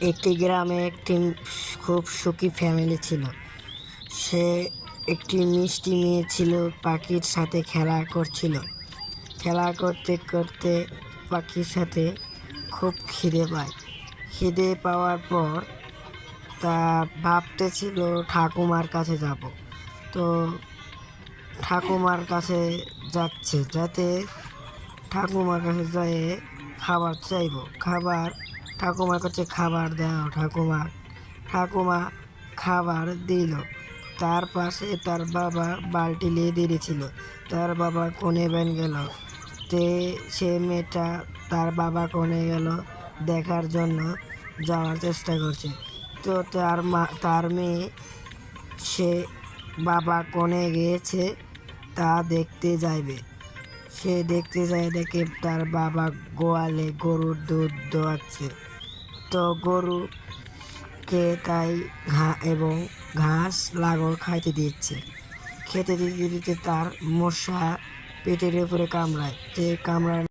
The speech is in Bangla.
একটি গ্রামে একটি খুব সুখী ফ্যামিলি ছিল। সে একটি মিষ্টি মেয়ে ছিল, পাখির সাথে খেলা করছিল। খেলা করতে করতে পাখির সাথে খুব খিদে পায়। খিদে পাওয়ার পর তা ভাবতেছিল, ঠাকুমার কাছে যাব। তো ঠাকুমার কাছে যাচ্ছে, যাতে ঠাকুমার কাছে যেয়ে খাবার চাইব। খাবার ঠাকুমার কাছে খাবার দাও, ঠাকুমা। ঠাকুমা খাবার দিল। তার পাশে তার বাবা বালতি নিয়ে দিয়েছিল তার বাবা কোণে বেন গেল। তে সে মেয়েটা তার বাবা কোণে গেল দেখার জন্য যাওয়ার চেষ্টা করছে। তো তার মা, তার মেয়ে সে বাবা কোণে গিয়েছে তা দেখতে যাইবে। সে দেখতে যায় দেখে তার বাবা গোয়ালে গরুর দুধ দোয়াচ্ছে। তো গরুকে তাই ঘা এবং ঘাস লাগল খাইতে দিচ্ছে। খেতে দিতে দিতে তার মশা পেটের উপরে কামড়ায়। সে কামড়ায়